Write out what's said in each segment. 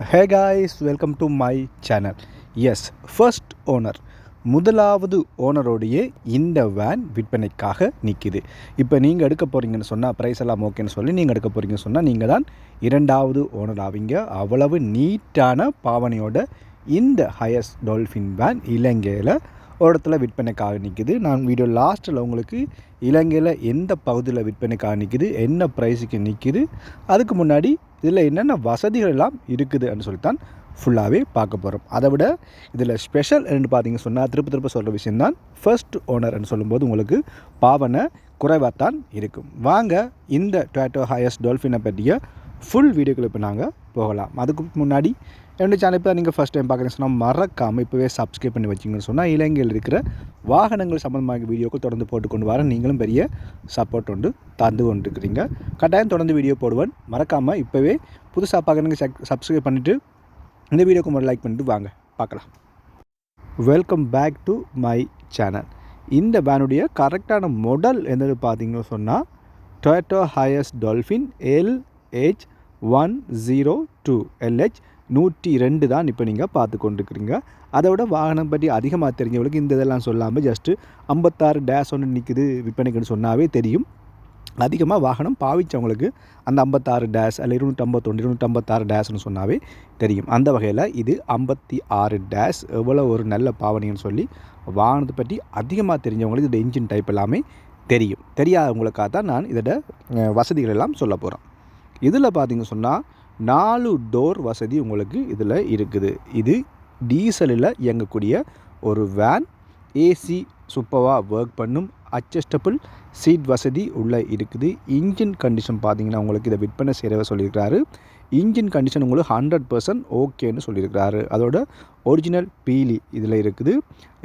Hey guys welcome to my channel as first owner முதலாவது ஓனரோடைய இந்த வேன் விற்பனைக்காக நிற்கிது இப்போ நீங்கள் எடுக்க போகிறீங்கன்னு சொன்னால் ப்ரைஸ் எல்லாம் ஓகேன்னு சொல்லி நீங்கள் எடுக்க போகிறீங்கன்னு சொன்னால் நீங்கள் தான் இரண்டாவது ஓனர் ஆவீங்க. அவ்வளவு நீட்டான பாவனையோட இந்த ஹையஸ்ட் டால்ஃபின் வேன் இலங்கையில் ஒரு இடத்துல விற்பனைக்காக நிற்கிது நான் வீடியோ லாஸ்ட்டில் உங்களுக்கு இலங்கையில் எந்த பகுதியில் விற்பனைக்காக நிற்கிது என்ன ப்ரைஸுக்கு நிற்கிது அதுக்கு முன்னாடி இதில் என்னென்ன வசதிகள் எல்லாம் இருக்குதுன்னு சொல்லித்தான் ஃபுல்லாகவே பார்க்க போகிறோம் அதை விட இதில் ஸ்பெஷல் என்று பார்த்தீங்க சொன்னால் திருப்ப திருப்ப சொல்கிற விஷயந்தான் ஃபர்ஸ்ட் ஓனர்னு சொல்லும்போது உங்களுக்கு பாவனை குறைவாக தான் இருக்கும். வாங்க இந்த டொயட்டோ ஹையஸ்ட் டொல்ஃபினை பற்றிய ஃபுல் வீடியோக்கள் இப்போ நாங்கள் போகலாம். அதுக்கு முன்னாடி என்னுடைய சேனல் இப்போ நீங்கள் ஃபஸ்ட் டைம் பார்க்குறீங்கன்னு சொன்னால் மறக்காமல் இப்போவே சப்ஸ்கிரைப் பண்ணி வச்சிங்கன்னு சொன்னால் இலங்கையில் இருக்கிற வாகனங்கள் சம்மந்தமாக வீடியோக்கள் தொடர்ந்து போட்டு கொண்டு வர நீங்களும் பெரிய சப்போர்ட் உண்டு தந்து கொண்டு இருக்கிறீங்க கட்டாயம் தொடர்ந்து வீடியோ போடுவேன். மறக்காமல் இப்போவே புதுசாக பார்க்குறவங்க சப்ஸ்கிரைப் பண்ணிவிட்டு இந்த வீடியோக்கு ஒரு லைக் பண்ணிட்டு வாங்க. பார்க்கலாம். Welcome back to my channel இந்த வேனுடைய கரெக்டான மொடல் என்னது பார்த்தீங்கன்னு சொன்னால் Toyota Dolphin Dolphin LH one zero two LH நூற்றி ரெண்டு தான் இப்போ நீங்கள் பார்த்து கொண்டுருக்குறீங்க. அதை விட வாகனம் பற்றி அதிகமாக தெரிஞ்சவங்களுக்கு இந்த இதெல்லாம் சொல்லாமல் ஜஸ்ட்டு ஐம்பத்தாறு டேஷ் ஒன்று நிற்குது விற்பனைக்குன்னு சொன்னாவே தெரியும். அதிகமாக வாகனம் பாவிச்சவங்களுக்கு அந்த ஐம்பத்தாறு டேஷ் அல்ல இருநூற்றம்பத்தொன்று இருநூற்றம்பத்தாறு டேஷ்னு சொன்னாவே தெரியும். அந்த வகையில் இது ஐம்பத்தி ஆறு டேஷ் எவ்வளோ ஒரு நல்ல பாவனைன்னு சொல்லி வாகனத்தை பற்றி அதிகமாக தெரிஞ்சவங்களுக்கு இந்த இன்ஜின் டைப் எல்லாமே தெரியும். தெரியாதவங்களுக்காக தான் நான் இதோட வசதிகள் எல்லாம் சொல்ல போகிறேன் இதில் பார்த்திங்க சொன்னால் நாலு டோர் வசதி உங்களுக்கு இதில் இருக்குது. இது டீசலில் இயங்கக்கூடிய ஒரு வேன் ஏசி சூப்பராக ஒர்க் பண்ணும் அட்ஜஸ்டபிள் சீட் வசதி உள்ளே இருக்குது. இன்ஜின் கண்டிஷன் பார்த்தீங்கன்னா உங்களுக்கு இதை விற்பனை செய்கிறவ சொல்லியிருக்கிறாரு. இன்ஜின் கண்டிஷன் உங்களுக்கு ஹண்ட்ரட் பர்சன்ட் ஓகேன்னு சொல்லியிருக்கிறாரு. அதோட ஒரிஜினல் பீலி இதில் இருக்குது.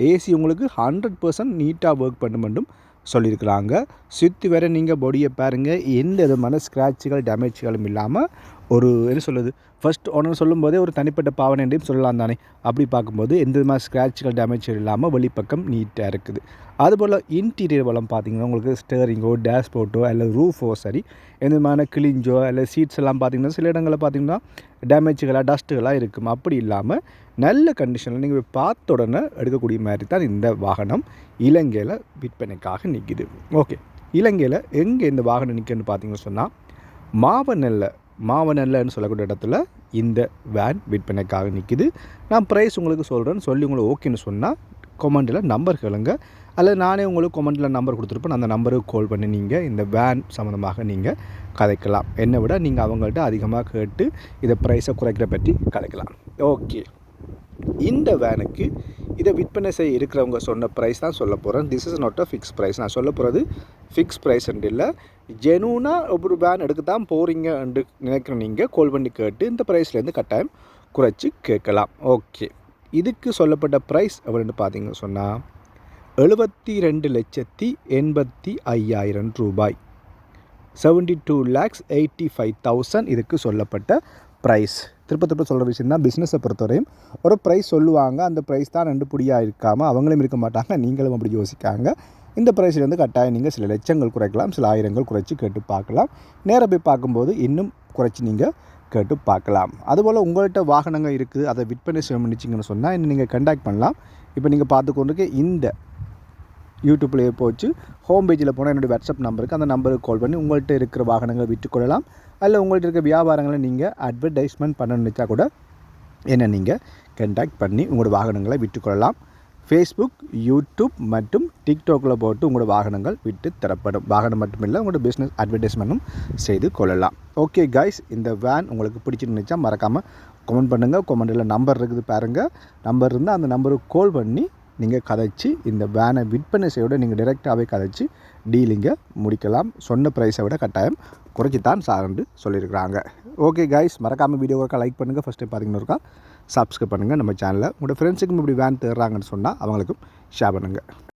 ஏசி உங்களுக்கு ஹண்ட்ரட் பர்சன்ட் நீட்டாக ஒர்க் பண்ணுமெண்டும் சொல்லியிருக்கிறாங்க. சுற்றி வர நீங்கள் பொடியை பாருங்கள் எந்த விதமான ஸ்க்ராட்சுகள் டேமேஜ்களும் இல்லாமல் ஒரு என்ன சொல்லுது ஃபஸ்ட் ஓனர் சொல்லும்போதே ஒரு தனிப்பட்ட பாவனை என்றையும் சொல்லலாம் தானே. அப்படி பார்க்கும்போது எந்த விதமான ஸ்க்ராட்சுகள் டேமேஜ் இல்லாமல் வெளிப்பக்கம் நீட்டாக இருக்குது. அதுபோல் இன்டீரியர் வளம் பார்த்தீங்கன்னா உங்களுக்கு ஸ்டேரிங்கோ டேஷ்போர்ட்டோ அல்லது ரூஃபோ சரி எந்த விதமான கிளிஞ்சோ அல்லது சீட்ஸ் எல்லாம் பார்த்தீங்கன்னா சில இடங்களில் பார்த்தீங்கன்னா டேமேஜுகளாக டஸ்ட்டுகளாக இருக்கும். அப்படி இல்லாமல் நல்ல கண்டிஷனில் நீங்கள் பார்த்த உடனே எடுக்கக்கூடிய மாதிரி தான் இந்த வாகனம் இலங்கையில் விற்பனைக்காக நிற்கிது ஓகே இலங்கையில் எங்கே இந்த வாகனம் நிற்குன்னு பார்த்தீங்கன்னு சொன்னால் மாவநெல்ல மாவனல்லன்னு சொல்லக்கூடிய இடத்துல இந்த வேன் விற்பனைக்காக நிற்கிது நான் ப்ரைஸ் உங்களுக்கு சொல்கிறேன்னு சொல்லி உங்களுக்கு ஓகேன்னு சொன்னால் கொமெண்டில் நம்பர் கேளுங்க. அல்லது நானே உங்களுக்கு கொமெண்டில் நம்பர் கொடுத்துருப்பேன். அந்த நம்பருக்கு கால் பண்ணி நீங்கள் இந்த வேன் சம்மந்தமாக நீங்கள் கதைக்கலாம். என்னை விட நீங்கள் அவங்கள்ட்ட அதிகமாக கேட்டு இதை ப்ரைஸை குறைக்கிற பற்றி கதைக்கலாம். ஓகே இந்த வேனுக்கு இதை விற்பனை செய்ய இருக்கிறவங்க சொன்ன ப்ரைஸ் தான் சொல்ல போகிறேன் this is not a fix price நான் சொல்ல போகிறது ஃபிக்ஸ் ப்ரைஸ் இல்லை. ஜெனூனாக ஒரு வேன் எடுக்க தான் போகிறீங்க என்று நினைக்கிற நீங்கள் கால் பண்ணி கேட்டு இந்த ப்ரைஸ்லேருந்து கட்டாயம் குறைச்சி கேட்கலாம். ஓகே இதுக்கு சொல்லப்பட்ட ப்ரைஸ் எவ்வளோன்னு பார்த்தீங்க சொன்னால் எழுபத்தி ரெண்டு லட்சத்தி எண்பத்தி ஐயாயிரம் ரூபாய். Seventy two lakhs eighty five thousand இதுக்கு சொல்லப்பட்ட ப்ரைஸ் திருப்ப திருப்ப சொல்கிற விஷயம் தான் பிஸ்னஸை பொறுத்தவரையும் ஒரு ப்ரைஸ் சொல்லுவாங்க. அந்த ப்ரைஸ் தான் ரெண்டு புடியாக இருக்காமல் அவங்களும் இருக்க மாட்டாங்க. நீங்களும் அப்படி யோசிக்காங்க. இந்த ப்ரைஸ்லேருந்து கட்டாயம் நீங்கள் சில லட்சங்கள் குறைக்கலாம். சில ஆயிரங்கள் குறைச்சி கேட்டு பார்க்கலாம். நேராக போய் பார்க்கும்போது இன்னும் குறைச்சி நீங்கள் கேட்டு பார்க்கலாம். அதுபோல் உங்கள்கிட்ட வாகனங்கள் இருக்குது. அதை விற்பனை செய்ய முடிச்சிங்கன்னு சொன்னால் இன்னும் நீங்கள் கண்டாக்ட் பண்ணலாம். இப்போ நீங்கள் பார்த்து கொண்டிருக்க இந்த யூடியூப்லேயே போச்சு. ஹோம் பேஜில் போனால் என்னுடைய வாட்ஸ்அப் நம்பருக்கு அந்த நம்பருக்கு கால் பண்ணி உங்கள்கிட்ட இருக்கிற வாகனங்களை விற்றுக்கொள்ளலாம். அல்ல உங்கள்கிட்ட இருக்க வியாபாரங்களை நீங்கள் அட்வர்டைஸ்மெண்ட் பண்ணணுச்சா கூட என்னை நீங்கள் கண்டாக்ட் பண்ணி உங்களோட வாகனங்களை விற்றுக்கொள்ளலாம். ஃபேஸ்புக் யூடியூப் மற்றும் டிக்டாக்கில் போட்டு உங்களோட வாகனங்கள் விட்டு தரப்படும். வாகனம் மட்டுமில்லை உங்களோட பிஸ்னஸ் அட்வர்டைஸ்மெண்ட்டும் செய்து கொள்ளலாம். ஓகே கைஸ் இந்த வேன் உங்களுக்கு பிடிச்சிருந்துச்சா மறக்காமல் கமெண்ட் பண்ணுங்கள் கமெண்டில் நம்பர் இருக்குது பாருங்கள் நம்பர் இருந்தால் அந்த நம்பருக்கு கால் பண்ணி நீங்கள் கதைச்சி இந்த வேனை விற்பனை செய்ய நீங்கள் டிரெக்டாகவே கதைச்சி டீலிங்கை முடிக்கலாம். சொன்ன ப்ரைஸை விட கட்டாயம் குறைச்சி தான் சார்ந்து சொல்லியிருக்கிறாங்க. ஓகே கைஸ் மறக்காமல் வீடியோ ஒர்க்காக லைக் பண்ணுங்கள் ஃபஸ்ட்டு பார்த்தீங்கன்னா இருக்கா? சப்ஸ்கிரைப் பண்ணுங்கள் நம்ம சேனலில் உங்களோட ஃப்ரெண்ட்ஸுக்கும் இப்படி வேன் தேடுறாங்கன்னு சொன்னால் அவங்களுக்கும் ஷேர் பண்ணுங்கள்